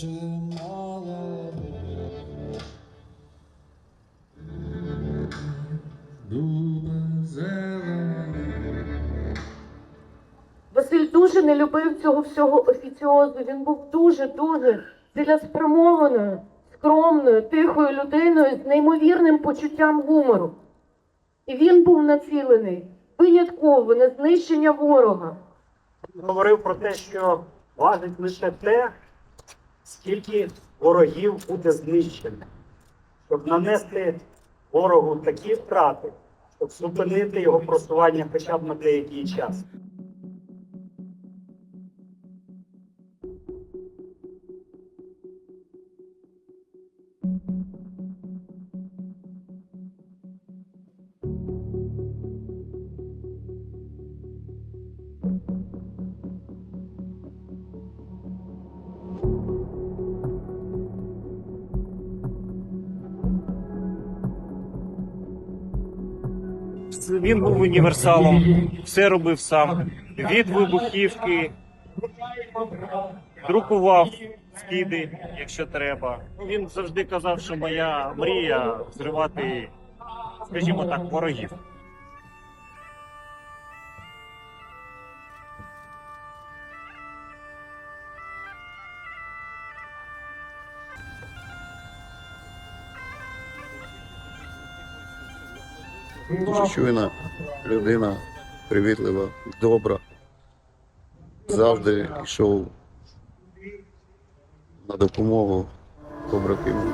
чимало. Дуба. Василь дуже не любив цього всього офіціозу. Він був дуже-дуже цілеспрямованою, скромною, тихою людиною з неймовірним почуттям гумору. І він був націлений винятково на знищення ворога. Він говорив про те, що важить лише те, скільки ворогів буде знищено, щоб нанести ворогу такі втрати, щоб зупинити його просування хоча б на деякий час. Він був універсалом, все робив сам. Від вибухівки, друкував скиди, якщо треба. Він завжди казав, що моя мрія зривати, скажімо так, ворогів. Дуже чуйна людина, привітлива, добра. Завжди йшов на допомогу побратимам.